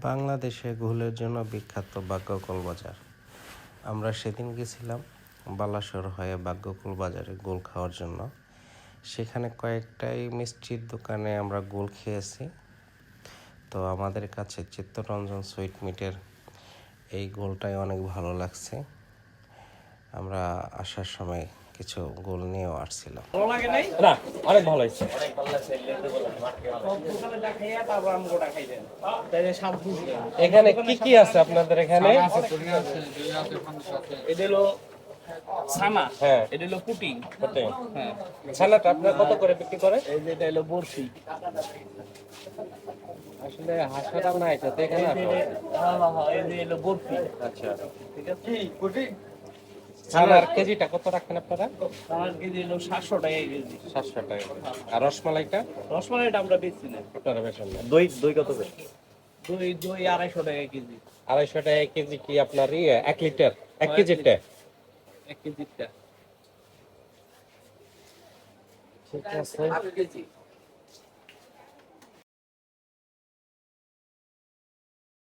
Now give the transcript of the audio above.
বাংলাদেশে ঘুলের জন্য বিখ্যাত বাক্যকল বাজার। আমরা সেদিন গেছিলাম বালাসর হয়ে বাক্যকল বাজারে গোল খাওয়ার জন্য। সেখানে কয়েকটাই মিষ্টির দোকানে আমরা গোল খেয়েছি। তো আমাদের কাছে চিত্তরঞ্জন সুইট মিটের এই গোলটাই অনেক ভালো লাগছে। আমরা আসার সময় কিছু গোল নিয়েও না অনেক ভালো হয়েছে। এখানে কি কি আছে আপনাদের এখানে? এটা ছানা। হ্যাঁ। এটা হলো পুটিং। হ্যাঁ। ছানাটা আপনারা কত করে বিক্রি করে? এই যে এটা হলো বরফি আসলে হাসাটা নাই তো। এখানে এই যে এই যে হলো বরফি আচ্ছা। ঠিক আছে? ছানার কেজিটা কত রাখেন আপনারা? ছানার কেজি হলো সাতশো টাকা কেজি। সাতশো টাকা আর রসমালাইটা? রসমালাইটা আমরা বেচছি না। আপনারা বেছেন না। দই দই কত করে? দই দই আড়াইশো টাকা কেজি। আড়াইশো টাকা কেজি কি আপনার ইয়ে এক লিটার? এক কেজিটা এক কেজিটা ঠিক আছে। কেজি।